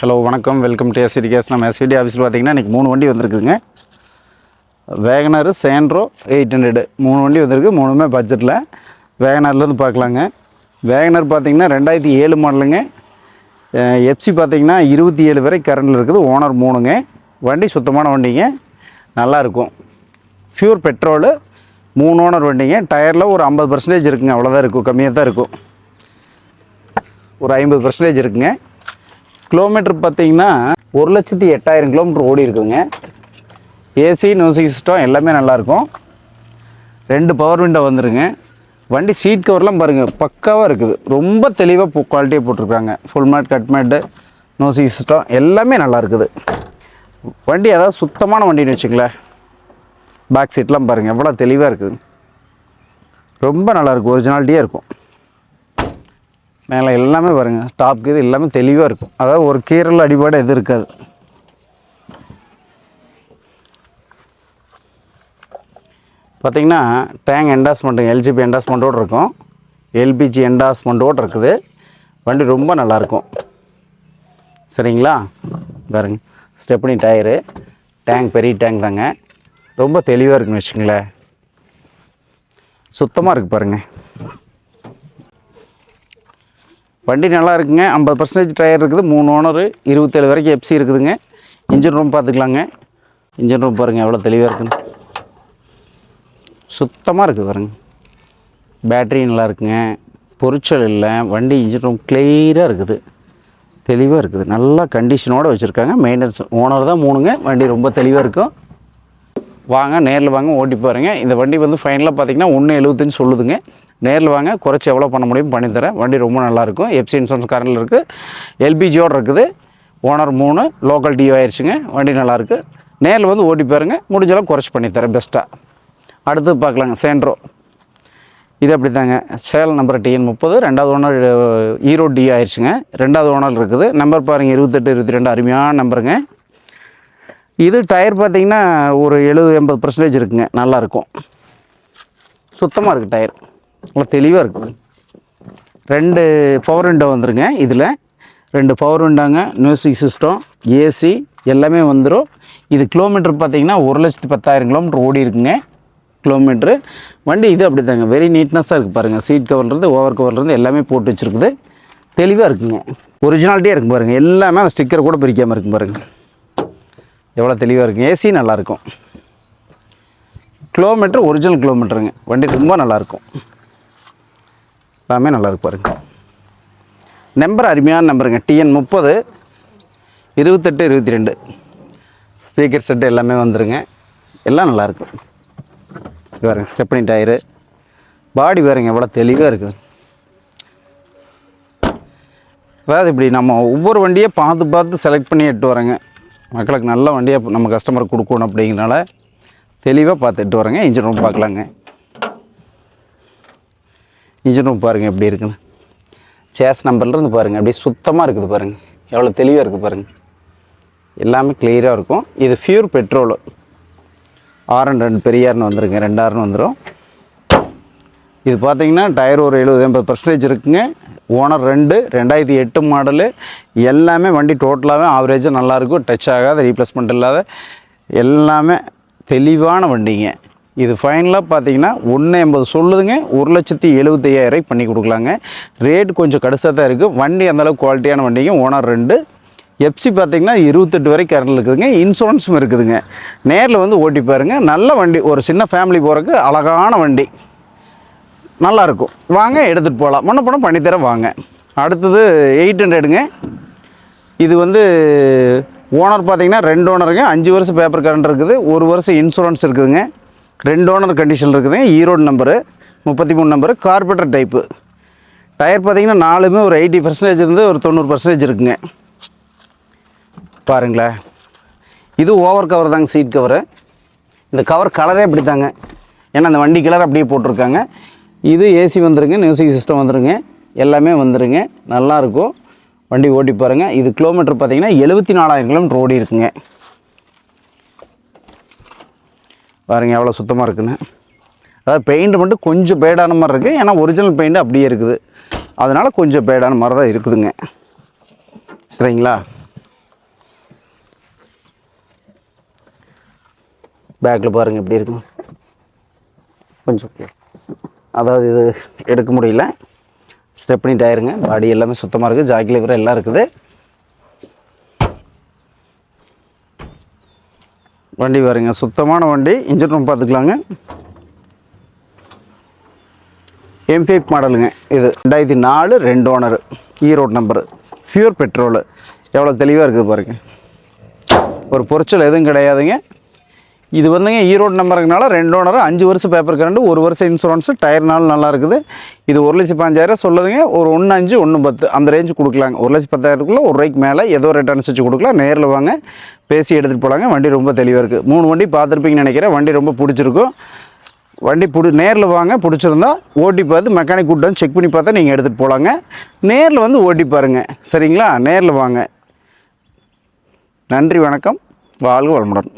Hello வணக்கம். Welcome to SCT cars நம்ம SCT ஆஃபீஸில் பார்த்தீங்கன்னா இன்றைக்கி மூணு வண்டி வந்திருக்குதுங்க. வேகனரு சேண்ட்ரோ எயிட் ஹண்ட்ரடு மூணு வண்டி வந்திருக்கு. மூணுமே பட்ஜெட்டில் வேகனர்லேருந்து பார்க்கலாங்க வேகனர் பார்த்தீங்கன்னா ரெண்டாயிரத்தி ஏழு மாடலுங்க எஃப்சி பார்த்தீங்கன்னா இருபத்தி ஏழு வரை கரண்டில் இருக்குது. ஓனர் மூணுங்க. வண்டி சுத்தமான வண்டிங்க. நல்லாயிருக்கும் ப்யூர் பெட்ரோலு மூணு ஓனர் வண்டிங்க. டயரில் ஒரு ஐம்பது பர்சன்டேஜ் இருக்குங்க. அவ்வளோதான் இருக்கும். கம்மியாக தான் இருக்கும். ஒரு ஐம்பது பர்சன்டேஜ் இருக்குங்க. கிலோமீட்டர் பார்த்தீங்கன்னா ஒரு லட்சத்தி எட்டாயிரம் கிலோமீட்டர் ஓடி இருக்குதுங்க. ஏசி மியூசிக் சிஸ்டம் எல்லாமே நல்லாயிருக்கும். ரெண்டு பவர் விண்டோ வந்துருங்க. வண்டி சீட் கவர்லாம் பாருங்கள் பக்காவாக இருக்குது. ரொம்ப தெளிவாக குவாலிட்டியாக போட்டிருக்காங்க. ஃபுல் மேட் கட் மேட்டு நோசி சிஸ்டம் எல்லாமே நல்லா இருக்குது வண்டி அதாவது சுத்தமான வண்டின்னு வச்சுங்களேன் பேக் சீட்லாம் பாருங்கள் எவ்வளோ தெளிவாக இருக்குது. ரொம்ப நல்லாயிருக்கும் ஒரிஜினாலிட்டியாக இருக்கும். மேலே எல்லாமே பாருங்கள் டாப்க்கு இது எல்லாமே தெளிவாக இருக்கும். அதாவது ஒரு கீரல் அடிபாடு எதுவும் இருக்காது. பார்த்தீங்கன்னா டேங்க் என்டாஸ்மெண்ட் எல்ஜிபி என்டாஸ்மெண்ட்டோடு இருக்கும். எல்பிஜி என்டாஸ்மெண்ட்டோடு இருக்குது. வண்டி ரொம்ப நல்லாயிருக்கும் சரிங்களா? பாருங்க. ஸ்டெப்னி டயரு டேங்க் பெரிய டேங்க் தாங்க. ரொம்ப தெளிவாக இருக்குன்னு வச்சுங்களேன் சுத்தமாக இருக்குது பாருங்கள் வண்டி நல்லா இருக்குங்க ஐம்பது பர்சன்டேஜ் டயர் இருக்குது. மூணு ஓனரு இருபத்தேழு வரைக்கும் எஃப்சி இருக்குதுங்க. இன்ஜின் ரூம் பார்த்துக்கலாங்க. இன்ஜின் ரூம் பாருங்கள் எவ்வளோ தெளிவாக இருக்குன்னு. சுத்தமாக இருக்குது பாருங்க. பேட்டரி நல்லா இருக்குங்க பொரிச்சல் இல்லை. வண்டி இன்ஜின் ரூம் கிளியராக இருக்குது. தெளிவாக இருக்குது. நல்லா கண்டிஷனோடு வச்சுருக்காங்க. மெயின்டெனன்ஸ் ஓனர் தான் மூணுங்க. வண்டி ரொம்ப தெளிவாக இருக்கும். வாங்க நேரில் வாங்க ஓட்டி பாருங்கள் இந்த வண்டி வந்து ஃபைனலாக பார்த்தீங்கன்னா ஒன்று எழுபத்தஞ்சு சொல்லுதுங்க. நேரில் வாங்க குறைச்சி எவ்வளோ பண்ண முடியும் பண்ணித்தரேன் வண்டி ரொம்ப நல்லாயிருக்கும் எஃப்சி இன்சூரன்ஸ் காரில் இருக்குது எல்பிஜியோடு இருக்குது. ஓனர் மூணு லோக்கல் டியூ ஆயிடுச்சுங்க வண்டி நல்லாயிருக்கு நேரில் வந்து ஓட்டி பாருங்க. முடிஞ்சளவு குறைச்சி பண்ணித்தரேன் பெஸ்ட்டாக அடுத்து பார்க்கலாங்க சேண்ட்ரோ இது அப்படி தாங்க சேலம் நம்பர் டிஎன் முப்பது. ரெண்டாவது ஓனர் ஈரோடு டி ஆயிடுச்சுங்க ரெண்டாவது ஓனர் இருக்குது. நம்பர் பாருங்கள் இருபத்தெட்டு இருபத்தி ரெண்டு. அருமையான நம்பருங்க இது டயர் பார்த்தீங்கன்னா ஒரு எழுபது எண்பது பர்சன்டேஜ் இருக்குங்க. நல்லாயிருக்கும். சுத்தமாக இருக்குது டயர் நல்லா தெளிவாக இருக்குது ரெண்டு பவர் விண்டோ வந்துருங்க. இதில் ரெண்டு பவர் விண்டாங்க மியூசிக் சிஸ்டம் ஏசி எல்லாமே வந்துடும் இது கிலோமீட்டர் பார்த்தீங்கன்னா ஒரு லட்சத்து பத்தாயிரம் கிலோமீட்டர் ஓடி இருக்குங்க. கிலோமீட்ரு வண்டி இது அப்படி தாங்க வெரி நீட்னஸாக இருக்குது பாருங்கள் சீட் கவர்லேருந்து ஓவர் கவர்லேருந்து எல்லாமே போட்டு வச்சுருக்குது. தெளிவாக இருக்குங்க. ஒரிஜினாலிட்டியாக இருக்கும் பாருங்கள் எல்லாமே அந்த ஸ்டிக்கர் கூட பிரிக்காமல் இருக்கும் பாருங்கள் எவ்வளோ தெளிவாக இருக்கும்? ஏசி நல்லாயிருக்கும். கிலோமீட்டர் ஒரிஜினல் கிலோமீட்டருங்க. வண்டி ரொம்ப நல்லாயிருக்கும். எல்லாமே நல்லாயிருக்கு பாருங்க. நம்பர் அருமையான நம்பருங்க டிஎன் முப்பது இருபத்தெட்டு இருபத்தி ரெண்டு ஸ்பீக்கர் செட்டு எல்லாமே வந்துருங்க. எல்லாம் நல்லாயிருக்கும் இது பாருங்க ஸ்டெப்னி டயரு பாடி பாருங்க எவ்வளோ தெளிவாக இருக்குது அதாவது இப்படி நம்ம ஒவ்வொரு வண்டியை பார்த்து பார்த்து செலக்ட் பண்ணி எட்டு வரேங்க மக்களுக்கு நல்ல வண்டியாக நம்ம கஸ்டமருக்கு கொடுக்கணும் அப்படிங்கிறனால தெளிவாக பார்த்துட்டு வரேங்க இன்ஜின் ரூம் பார்க்கலாங்க. இன்ஜின் ரூம் பாருங்கள் எப்படி இருக்குன்னு. சேஸ் நம்பர்லேருந்து பாருங்கள் அப்படியே சுத்தமாக இருக்குது பாருங்கள் எவ்வளோ தெளிவாக இருக்குது பாருங்கள் எல்லாமே கிளியராக இருக்கும். இது ஃபியூர் பெட்ரோலு ஆரன் ரெண்டு பெரியார்னு வந்துருங்க ரெண்டாயிரம்னு வந்துடும் இது பார்த்தீங்கன்னா டயர் ஒரு எழுபது எண்பது பர்சன்டேஜ் இருக்குங்க. ஓனர் ரெண்டு ரெண்டாயிரத்தி எட்டு மாடலு. எல்லாமே வண்டி டோட்டலாகவே ஆவரேஜாக நல்லாயிருக்கும் டச் ஆகாத ரீப்ளேஸ்மெண்ட் இல்லாத. எல்லாமே தெளிவான வண்டிங்க. இது ஃபைனலாக பார்த்தீங்கன்னா ஒன்று எண்பது சொல்லுதுங்க. ஒரு லட்சத்தி எழுபத்தையாயிரம் பண்ணி கொடுக்கலாங்க. ரேட் கொஞ்சம் கடுசாக தான் இருக்குது வண்டி அந்தளவுக்கு குவாலிட்டியான வண்டிங்க. ஓனர் ரெண்டு. எஃப்சி பார்த்தீங்கன்னா இருபத்தெட்டு வரைக்கும் கரண்ட் இருக்குதுங்க. இன்சூரன்ஸும் இருக்குதுங்க. நேரில் வந்து ஓட்டி பாருங்கள் நல்ல வண்டி. ஒரு சின்ன ஃபேமிலி போகிறதுக்கு அழகான வண்டி. நல்லாயிருக்கும் வாங்க எடுத்துகிட்டு போகலாம் முன்ன பணம் பண்ணித்தர வாங்க. அடுத்தது எயிட் ஹண்ட்ரடுங்க இது வந்து ஓனர் பார்த்தீங்கன்னா ரெண்டு ஓனருங்க அஞ்சு வருஷம் பேப்பர் கரண்ட் இருக்குது. ஒரு வருஷம் இன்சூரன்ஸ் இருக்குதுங்க. ரெண்டு ஓனர் கண்டிஷன் இருக்குதுங்க. ஈரோடு நம்பரு முப்பத்தி மூணு நம்பரு கார்பரேட்டர் டைப்பு டயர் பார்த்திங்கன்னா நாலுமே ஒரு எயிட்டி பர்சன்டேஜ் இருந்து ஒரு தொண்ணூறு பர்சன்டேஜ் இருக்குங்க. பாருங்களேன். இது ஓவர் கவர் தாங்க சீட் கவரு இந்த கவர் கலரே அப்படி தாங்க ஏன்னா அந்த வண்டி கலர் அப்படியே போட்டிருக்காங்க. இது ஏசி வந்துருங்க மியூசிக் சிஸ்டம் வந்துருங்க எல்லாமே வந்துருங்க நல்லாயிருக்கும் வண்டி ஓட்டி பாருங்கள் இது கிலோமீட்டர் பார்த்தீங்கன்னா எழுபத்தி நாலாயிரம் கிலோமீட்டர் ஓடி இருக்குங்க. பாருங்கள் எவ்வளோ சுத்தமாக இருக்குன்னு. அதாவது பெயிண்ட்டு மட்டும் கொஞ்சம் பேடான மாதிரி இருக்குது ஏன்னா ஒரிஜினல் பெயிண்ட்டு அப்படியே இருக்குது. அதனால் கொஞ்சம் பேடான மாதிரி தான் இருக்குதுங்க. சரிங்களா? பேக்கில் பாருங்கள் எப்படி இருக்கும். கொஞ்சம் அதாவது இது எடுக்க முடியல. ஸ்டெப்னி டயருங்க பாடி எல்லாமே சுத்தமாக இருக்குது ஜாக்கி லிவர் எல்லாம் இருக்குது. வண்டி பாருங்க. சுத்தமான வண்டி. இன்ஜின் ரூம் பார்த்துக்கலாங்க M5 மாடலுங்க இது. ரெண்டாயிரத்தி நாலு ரெண்டு owner Erode number pure petrol எவ்வளோ தெளிவாக இருக்குது பாருங்கள் ஒரு பொரிச்சல் எதுவும் கிடையாதுங்க. இது வந்துங்க ஈரோடு நம்பருங்கனால ரெண்டு ஓனர் அஞ்சு வருஷம் பேப்பர் கரண்டு ஒரு வருஷம் இன்சூரன்ஸு டயர்னாலும் நல்லா இருக்குது. இது ஒரு லட்சம் பாஞ்சாயிரம் சொல்லுதுங்க. ஒரு ஒன்று அஞ்சு ஒன்று பத்து அந்த ரேஞ்சு கொடுக்கலாங்க. ஒரு லட்சம் பத்தாயிரத்துக்குள்ளே ஒரு ரூபாய்க்கு மேலே ஏதோ ரேட் வச்சு கொடுக்கலாம். நேரில் வாங்க பேசி எடுத்துகிட்டு போகலாங்க வண்டி ரொம்ப தெளிவாக இருக்குது மூணு வண்டி பார்த்துருப்பீங்கன்னு நினைக்கிறேன். வண்டி ரொம்ப பிடிச்சிருக்கும். வண்டி பிடி நேரில் வாங்க. பிடிச்சிருந்தா ஓட்டி பார்த்து மெக்கானிக் கூட்டம் செக் பண்ணி பார்த்தா நீங்கள் எடுத்துகிட்டு போகலாங்க நேரில் வந்து ஓட்டி பாருங்கள் சரிங்களா? நேரில் வாங்க. நன்றி வணக்கம். வாழ்க வளமுடன்.